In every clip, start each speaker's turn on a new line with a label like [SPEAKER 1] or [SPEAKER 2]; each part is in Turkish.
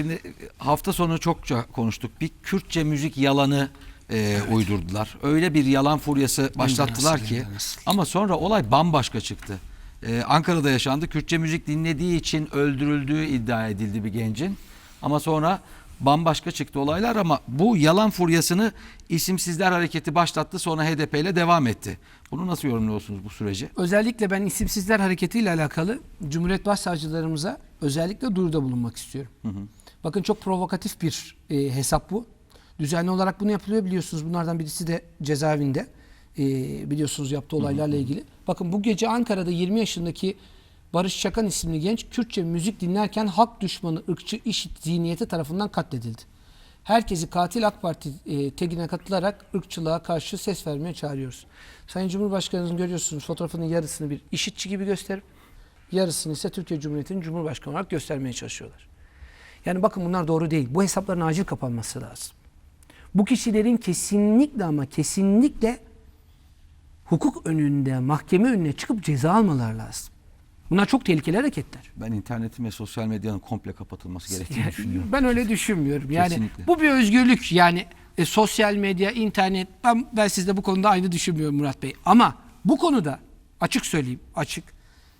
[SPEAKER 1] Şimdi hafta sonu çokça konuştuk. Bir Kürtçe müzik yalanı e, uydurdular. Öyle bir yalan furyası başlattılar
[SPEAKER 2] nasıl,
[SPEAKER 1] ki.
[SPEAKER 2] nasıl.
[SPEAKER 1] Ama sonra olay bambaşka çıktı. E, Ankara'da yaşandı. Kürtçe müzik dinlediği için öldürüldüğü iddia edildi bir gencin. Ama sonra bambaşka çıktı olaylar ama bu yalan furyasını isimsizler hareketi başlattı sonra HDP ile devam etti. Bunu nasıl yorumluyorsunuz bu süreci?
[SPEAKER 2] Özellikle ben isimsizler hareketiyle alakalı Cumhuriyet Başsavcılarımıza özellikle duyuruda bulunmak istiyorum. Bakın çok provokatif bir e, hesap bu. Düzenli olarak bunu yapılıyor biliyorsunuz. Bunlardan birisi de cezaevinde. E, biliyorsunuz yaptığı olaylarla ilgili. Bakın bu gece Ankara'da 20 yaşındaki Barış Çakan isimli genç Kürtçe müzik dinlerken halk düşmanı ırkçı işit zihniyeti tarafından katledildi. Herkesi katil AK Parti e, tegine katılarak ırkçılığa karşı ses vermeye çağırıyoruz. Sayın Cumhurbaşkanımızın görüyorsunuz fotoğrafının yarısını bir işitçi gibi gösterip yarısını ise Türkiye Cumhuriyeti'nin Cumhurbaşkanı olarak göstermeye çalışıyorlar. Yani bakın bunlar doğru değil. Bu hesapların acil kapanması lazım. Bu kişilerin kesinlikle ama kesinlikle hukuk önünde, mahkeme önüne çıkıp ceza almaları lazım. Bunlar çok tehlikeli hareketler.
[SPEAKER 1] Ben internetin ve sosyal medyanın komple kapatılması gerektiğini düşünüyorum.
[SPEAKER 2] ben öyle düşünmüyorum. Yani
[SPEAKER 1] Kesinlikle.
[SPEAKER 2] bu bir özgürlük. Yani e, sosyal medya, internet ben ben sizde bu konuda aynı düşünmüyorum Murat Bey. Ama bu konuda açık söyleyeyim, açık.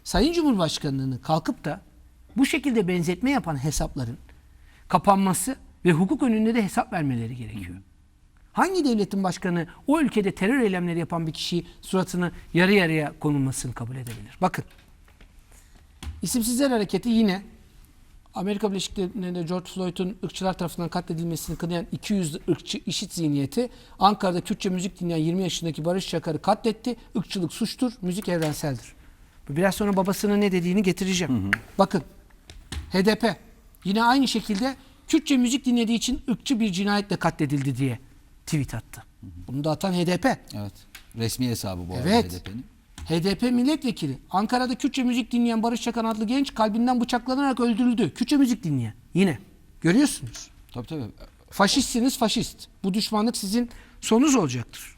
[SPEAKER 2] Sayın Cumhurbaşkanlığını kalkıp da bu şekilde benzetme yapan hesapların kapanması ve hukuk önünde de hesap vermeleri gerekiyor. Hangi devletin başkanı o ülkede terör eylemleri yapan bir kişiyi suratını yarı yarıya konulmasını kabul edebilir? Bakın. İsimsizler hareketi yine Amerika Birleşik Devletleri'nde George Floyd'un ırkçılar tarafından katledilmesini kınayan 200 ırkçı işit zihniyeti Ankara'da Kürtçe müzik dinleyen 20 yaşındaki Barış Çakar'ı katletti. Irkçılık suçtur, müzik evrenseldir. Biraz sonra babasının ne dediğini getireceğim. Bakın HDP yine aynı şekilde Kürtçe müzik dinlediği için ırkçı bir cinayetle katledildi diye tweet attı. Bunu da atan HDP.
[SPEAKER 1] Evet. Resmi hesabı bu
[SPEAKER 2] Evet.
[SPEAKER 1] HDP'nin.
[SPEAKER 2] HDP milletvekili. Ankara'da Kürtçe müzik dinleyen Barış Çakan adlı genç kalbinden bıçaklanarak öldürüldü. Kürtçe müzik dinleyen. Yine. Görüyorsunuz.
[SPEAKER 1] Tabii tabii.
[SPEAKER 2] Faşistsiniz faşist. Bu düşmanlık sizin sonunuz olacaktır.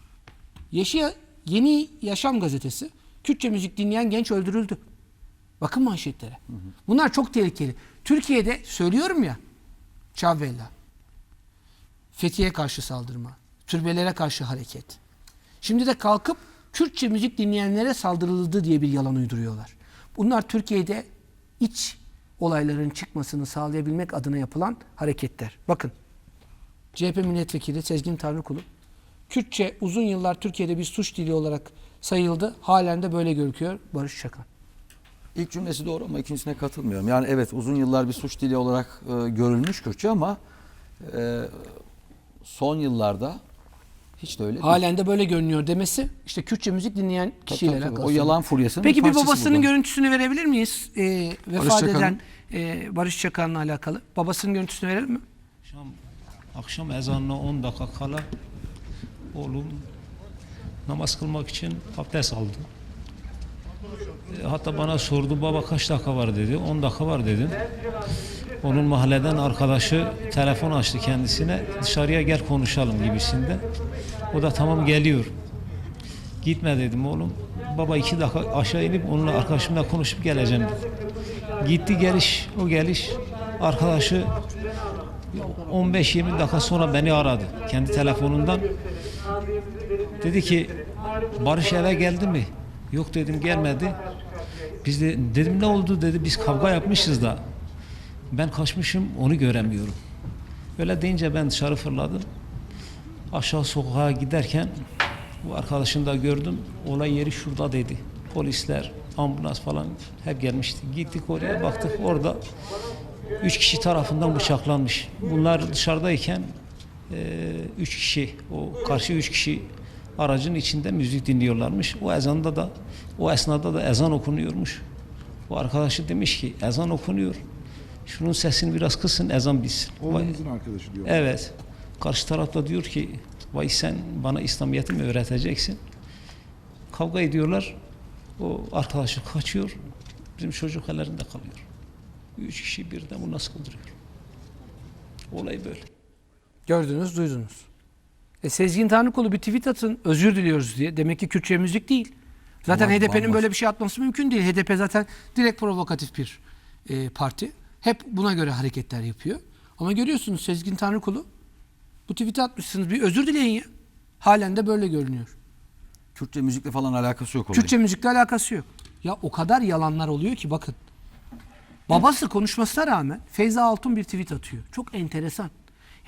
[SPEAKER 2] Yeşil, Yeni Yaşam gazetesi Kürtçe müzik dinleyen genç öldürüldü. Bakın manşetlere. Bunlar çok tehlikeli. Türkiye'de söylüyorum ya Çavvella. Fethiye karşı saldırma. Türbelere karşı hareket. Şimdi de kalkıp Kürtçe müzik dinleyenlere saldırıldı diye bir yalan uyduruyorlar. Bunlar Türkiye'de iç olayların çıkmasını sağlayabilmek adına yapılan hareketler. Bakın CHP milletvekili Sezgin Tanrıkulu Kürtçe uzun yıllar Türkiye'de bir suç dili olarak sayıldı. Halen de böyle görüküyor Barış Çakan.
[SPEAKER 1] İlk cümlesi doğru ama ikincisine katılmıyorum. Yani evet uzun yıllar bir suç dili olarak e, görülmüş Kürtçe ama e, son yıllarda hiç de öyle değil.
[SPEAKER 2] Halen de böyle görünüyor demesi işte Kürtçe müzik dinleyen kişiyle
[SPEAKER 1] tabii, tabii.
[SPEAKER 2] alakalı.
[SPEAKER 1] O yalan furyasının
[SPEAKER 2] Peki bir babasının
[SPEAKER 1] bu da.
[SPEAKER 2] görüntüsünü verebilir miyiz? Ee, vefat
[SPEAKER 1] Çakan'ın.
[SPEAKER 2] eden e, Barış Çakan'la alakalı. Babasının görüntüsünü verelim mi?
[SPEAKER 3] Akşam, akşam ezanına 10 dakika kala oğlum namaz kılmak için abdest aldı. E, Hatta bana sordu baba kaç dakika var dedi. 10 dakika var dedim. Onun mahalleden arkadaşı telefon açtı kendisine. Dışarıya gel konuşalım gibisinde. O da tamam geliyor. Gitme dedim oğlum. Baba iki dakika aşağı inip onunla arkadaşımla konuşup geleceğim dedi. Gitti geliş o geliş arkadaşı 15-20 dakika sonra beni aradı kendi telefonundan. Dedi ki Barış eve geldi mi? Yok dedim gelmedi. Biz de dedim ne oldu dedi biz kavga yapmışız da ben kaçmışım onu göremiyorum. Öyle deyince ben dışarı fırladım. Aşağı sokağa giderken bu arkadaşını da gördüm. Olay yeri şurada dedi. Polisler, ambulans falan hep gelmişti. Gittik oraya baktık orada üç kişi tarafından bıçaklanmış. Bunlar dışarıdayken e, üç kişi, o karşı üç kişi aracın içinde müzik dinliyorlarmış. O ezanda da, o esnada da ezan okunuyormuş. Bu arkadaşı demiş ki ezan okunuyor. Şunun sesini biraz kısın ezan bitsin. Vay-
[SPEAKER 4] Oğlunuzun arkadaşı diyor.
[SPEAKER 3] Evet. Karşı tarafta diyor ki vay sen bana İslamiyet'i mi öğreteceksin? Kavga ediyorlar. O arkadaşı kaçıyor. Bizim çocuk ellerinde kalıyor. Üç kişi birden buna saldırıyor. Olay böyle.
[SPEAKER 2] Gördünüz, duydunuz. E, Sezgin Tanrıkulu bir tweet atın özür diliyoruz diye. Demek ki Kürtçe müzik değil. Zaten
[SPEAKER 1] Bambaşka-
[SPEAKER 2] HDP'nin böyle bir şey atması mümkün değil. HDP zaten direkt provokatif bir e, parti. Hep buna göre hareketler yapıyor. Ama görüyorsunuz Sezgin Tanrıkulu bu tweet'i atmışsınız. Bir özür dileyin ya. Halen de böyle görünüyor.
[SPEAKER 1] Kürtçe müzikle falan alakası yok olayın.
[SPEAKER 2] Kürtçe müzikle alakası yok. Ya o kadar yalanlar oluyor ki bakın. Babası konuşmasına rağmen Feyza Altun bir tweet atıyor. Çok enteresan.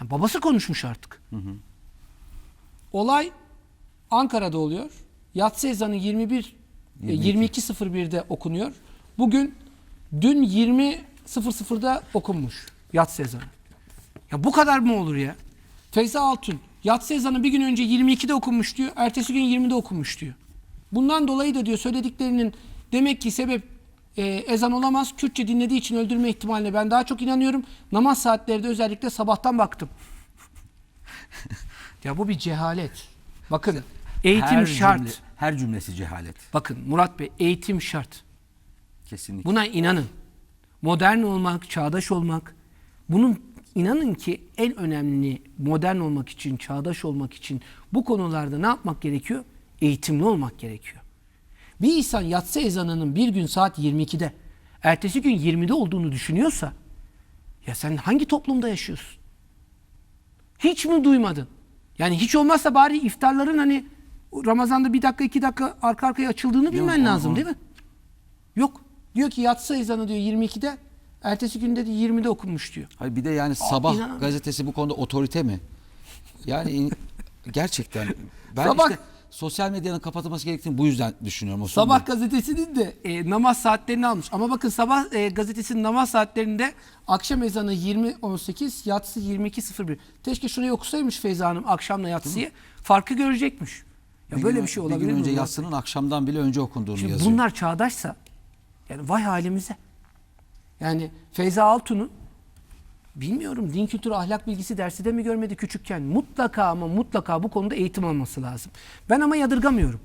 [SPEAKER 2] Yani babası konuşmuş artık. Olay Ankara'da oluyor. Yatsı ezanı 21 e, 22.01'de okunuyor. Bugün dün 20.00'da okunmuş yatsı ezanı. Ya bu kadar mı olur ya? Feyza Altun yatsı ezanı bir gün önce 22'de okunmuş diyor. Ertesi gün 20'de okunmuş diyor. Bundan dolayı da diyor söylediklerinin demek ki sebep e, ezan olamaz. Kürtçe dinlediği için öldürme ihtimaline ben daha çok inanıyorum. Namaz saatleri de özellikle sabahtan baktım. ya bu bir cehalet. Bakın eğitim
[SPEAKER 1] her
[SPEAKER 2] şart.
[SPEAKER 1] Cümle, her cümlesi cehalet.
[SPEAKER 2] Bakın Murat Bey eğitim şart.
[SPEAKER 1] Kesinlikle.
[SPEAKER 2] Buna inanın. Modern olmak, çağdaş olmak. Bunun inanın ki en önemli modern olmak için, çağdaş olmak için bu konularda ne yapmak gerekiyor? Eğitimli olmak gerekiyor. Bir insan yatsı ezanının bir gün saat 22'de, ertesi gün 20'de olduğunu düşünüyorsa ya sen hangi toplumda yaşıyorsun? Hiç mi duymadın? Yani hiç olmazsa bari iftarların hani Ramazan'da bir dakika iki dakika arka arkaya açıldığını bilmen lazım
[SPEAKER 1] onu-
[SPEAKER 2] değil mi? Yok. Diyor ki yatsı ezanı diyor 22'de. Ertesi günde de 20'de okunmuş diyor.
[SPEAKER 1] Hayır bir de yani sabah
[SPEAKER 2] inanamıyorum.
[SPEAKER 1] gazetesi bu konuda otorite mi? Yani in- gerçekten ben
[SPEAKER 2] Sabah-
[SPEAKER 1] işte sosyal medyanın kapatılması gerektiğini bu yüzden düşünüyorum. Osman
[SPEAKER 2] Sabah
[SPEAKER 1] Bey.
[SPEAKER 2] gazetesinin de e, namaz saatlerini almış. Ama bakın sabah e, gazetesinin namaz saatlerinde akşam ezanı 20.18, yatsı 22.01. Keşke şurayı okusaymış Feyza Hanım akşamla yatsıyı. Farkı görecekmiş. Ya böyle
[SPEAKER 1] gün-
[SPEAKER 2] bir şey olabilir
[SPEAKER 1] Bir gün
[SPEAKER 2] mi?
[SPEAKER 1] önce
[SPEAKER 2] Murat?
[SPEAKER 1] yatsının akşamdan bile önce okunduğunu
[SPEAKER 2] Şimdi
[SPEAKER 1] yazıyor.
[SPEAKER 2] bunlar çağdaşsa yani vay halimize. Yani Feyza Altun'un bilmiyorum din kültürü ahlak bilgisi dersi de mi görmedi küçükken? Mutlaka ama mutlaka bu konuda eğitim alması lazım. Ben ama yadırgamıyorum.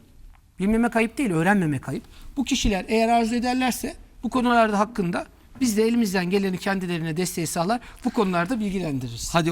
[SPEAKER 2] Bilmemek ayıp değil, öğrenmemek ayıp. Bu kişiler eğer arzu ederlerse bu konularda hakkında biz de elimizden geleni kendilerine desteği sağlar. Bu konularda bilgilendiririz.
[SPEAKER 1] Hadi